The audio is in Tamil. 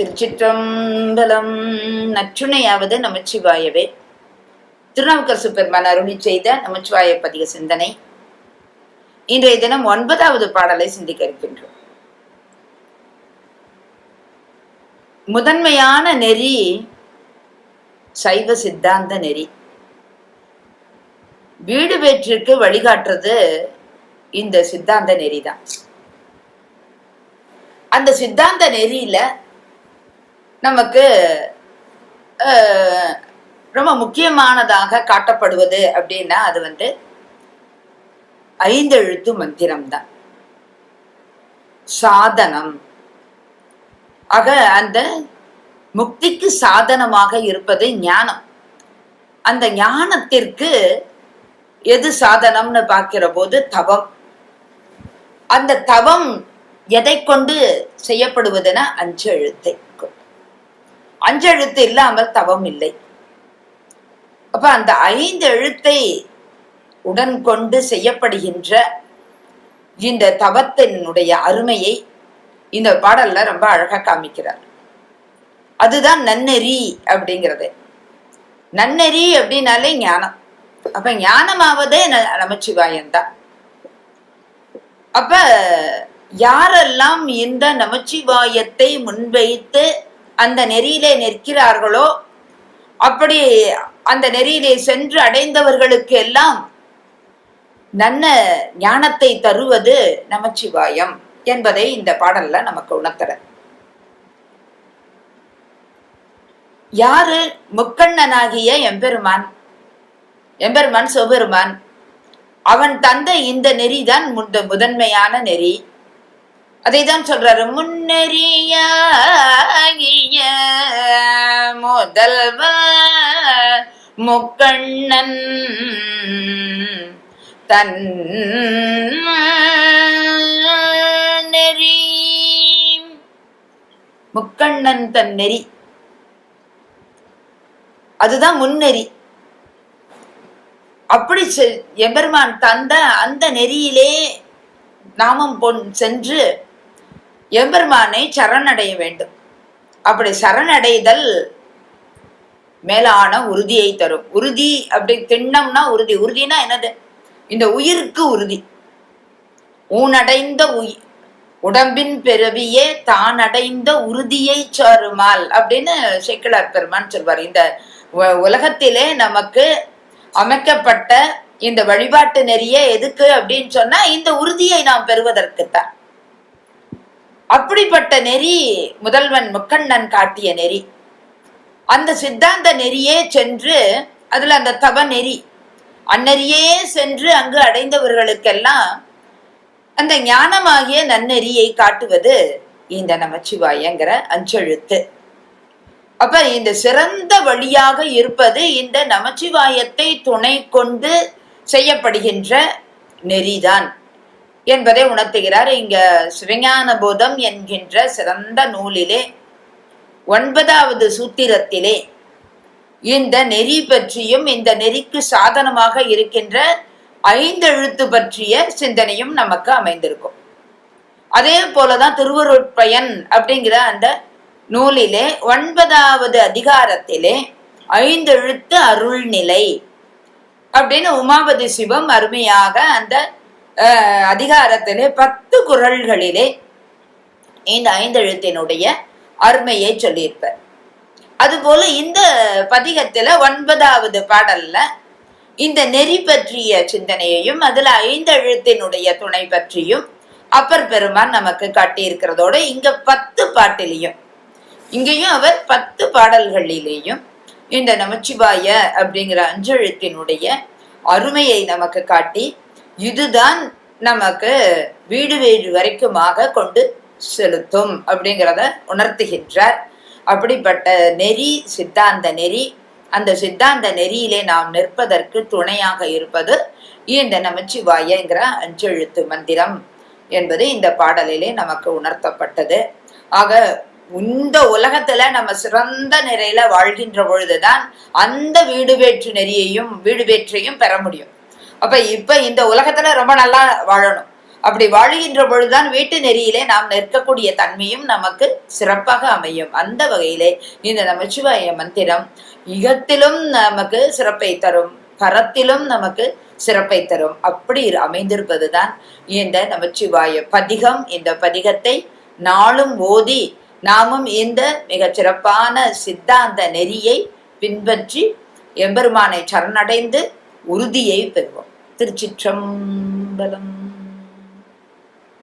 திருச்சிற்றம்பலம். நற்றுணையாவது நமச்சிவாயவே. திருநாவுக்கரசு பெருமான் அருளி செய்த நமச்சிவாய பதிக சிந்தனை. இன்றைய தினம் ஒன்பதாவது பாடலை சிந்திக்க இருக்கின்றோம். முதன்மையான நெறி சைவ சித்தாந்த நெறி. வீடு வேற்றிற்கு வழிகாட்டுறது இந்த சித்தாந்த நெறி தான் அந்த சித்தாந்த நெறியில நமக்கு ரொம்ப முக்கியமானதாக காட்டப்படுவது அப்படின்னா அது வந்து ஐந்தெழுத்து மந்திரம்தான். சாதனம். ஆக அந்த முக்திக்கு சாதனமாக இருப்பது ஞானம். அந்த ஞானத்திற்கு எது சாதனம்னு பார்க்கிற போது தவம். அந்த தவம் எதை கொண்டு செய்யப்படுவதுன்னா அஞ்சு எழுத்தை அஞ்செழுத்து இல்லாமல் தவம் இல்லை. அப்ப அந்த ஐந்து எழுத்தை உடன் கொண்டு செய்யப்படுகின்ற இந்த தவத்தினுடைய அருமையை இந்த பாடல்ல ரொம்ப அழகா காமிக்கிறார். அதுதான் நன்னெறி அப்படிங்கிறது. நன்னெறி அப்படின்னாலே ஞானம். அப்ப ஞானமாவதே ந- நமச்சிவாயம்தான் அப்ப யாரெல்லாம் இந்த நமச்சிவாயத்தை முன்வைத்து அந்த நெறியிலே நிற்கிறார்களோ அப்படி அந்த நெறியிலே சென்று அடைந்தவர்களுக்கு எல்லாம் நல்ல ஞானத்தை தருவது நமச்சிவாயம் என்பதை இந்த பாடல்ல நமக்கு உணர்த்துற. யாரு? முக்கண்ணனாகிய எம்பெருமான். எம்பெருமான் சொபெருமான் அவன் தந்த இந்த நெறிதான் முந்த முதன்மையான நெறி. அதை தான் சொல்றாரு. முன்னெறியாகிய முதல்வ முக்கண்ணன் தன் நெறி. முக்கண்ணன் தன் நெறி. அதுதான் முன்னெறி. அப்படி செ- எம்பெருமான் தந்த அந்த நெறியிலே நாமம் பொன் சென்று எம்பெருமானை சரணடைய வேண்டும். அப்படி சரணடைதல் மேலான உறுதியை தரும். உறுதி அப்படி திண்ணம்னா உறுதி. உறுதினா என்னது? இந்த உயிருக்கு உறுதி. ஊனடைந்த உயிர் உடம்பின் பிறவியே தான் அடைந்த உறுதியை சாருமால் அப்படின்னு சேக்கிழார் பெருமான் சொல்வார். இந்த உ- உலகத்திலே நமக்கு அமைக்கப்பட்ட இந்த வழிபாட்டு நெறிய எதுக்கு அப்படின்னு சொன்னா இந்த உறுதியை நாம் பெறுவதற்குத்தான். அப்படிப்பட்ட நெறி முதல்வன் முக்கண்ணன் காட்டிய நெறி. அந்த சித்தாந்த நெறியே சென்று அதுல அந்த தவ நெறி. அந்நெறியே சென்று அங்கு அடைந்தவர்களுக்கெல்லாம் அந்த ஞானமாகிய நன்னெறியை காட்டுவது இந்த நமச்சிவாயங்கிற அஞ்செழுத்து. அப்ப இந்த சிறந்த வழியாக இருப்பது இந்த நமச்சிவாயத்தை துணை கொண்டு செய்யப்படுகின்ற நெறிதான். என்பதை உணர்த்துகிறார். இங்க சிவஞான போதம் என்கின்ற சிறந்த நூலிலே ஒன்பதாவது சூத்திரத்திலே இந்த நெறி பற்றியும் இந்த நெறிக்கு சாதனமாக இருக்கின்ற ஐந்தெழுத்து பற்றிய சிந்தனையும் நமக்கு அமைந்திருக்கும். அதே போலதான் திருவருட்பயன் அப்படிங்கிற அந்த நூலிலே ஒன்பதாவது அதிகாரத்திலே ஐந்தெழுத்து அருள்நிலை அப்படின்னு உமாபதி சிவம் அருமையாக அந்த அதிகாரத்திலே பத்து குறள்களிலே இந்த ஐந்தெழுத்தினுடைய அருமையை சொல்லியிருப்பார். அதுபோல இந்த பதிகத்துல ஒன்பதாவது பாடல்ல இந்த நெறி பற்றிய சிந்தனையையும் அதுல ஐந்தெழுத்தினுடைய துணை பற்றியும் அப்பர் பெருமான் நமக்கு காட்டியிருக்கிறதோட இங்க பத்து பாட்டிலையும் இங்கேயும் அவர் பத்து பாடல்களிலேயும் இந்த நமச்சிவாய அப்படிங்கிற அஞ்செழுத்தினுடைய அருமையை நமக்கு காட்டி இதுதான் நமக்கு வீடு வீடு வரைக்குமாக கொண்டு செலுத்தும் அப்படிங்கிறத உணர்த்துகின்றார். அப்படிப்பட்ட நெறி சித்தாந்த நெறி அந்த சித்தாந்த நெறியிலே நாம் நிற்பதற்கு துணையாக இருப்பது இந்த நமச்சிவாயங்கிற அஞ்செழுத்து மந்திரம் என்பது இந்த பாடலிலே நமக்கு உணர்த்தப்பட்டது. ஆக இந்த உலகத்துல நம்ம சிறந்த நிலையில வாழ்கின்ற பொழுதுதான் அந்த வீடு வேற்று நெறியையும் வீடு வேற்றையும் பெற முடியும். அப்ப இப்ப இந்த உலகத்துல ரொம்ப நல்லா வாழணும். அப்படி வாழுகின்ற பொழுதுதான் வீட்டு நெறியிலே நாம் நிற்கக்கூடிய தன்மையும் நமக்கு சிறப்பாக அமையும். அந்த வகையிலே இந்த நமச்சிவாய மந்திரம் இகத்திலும் நமக்கு சிறப்பை தரும். பரத்திலும் நமக்கு சிறப்பை தரும். அப்படி அமைந்திருப்பதுதான் இந்த நமச்சிவாய பதிகம். இந்த பதிகத்தை நாளும் ஓதி நாமும் இந்த மிக சிறப்பான சித்தாந்த நெறியை பின்பற்றி எம்பெருமானை சரணடைந்து உறுதியை பெறுவோம். திருச்சிற்றம்பலம்.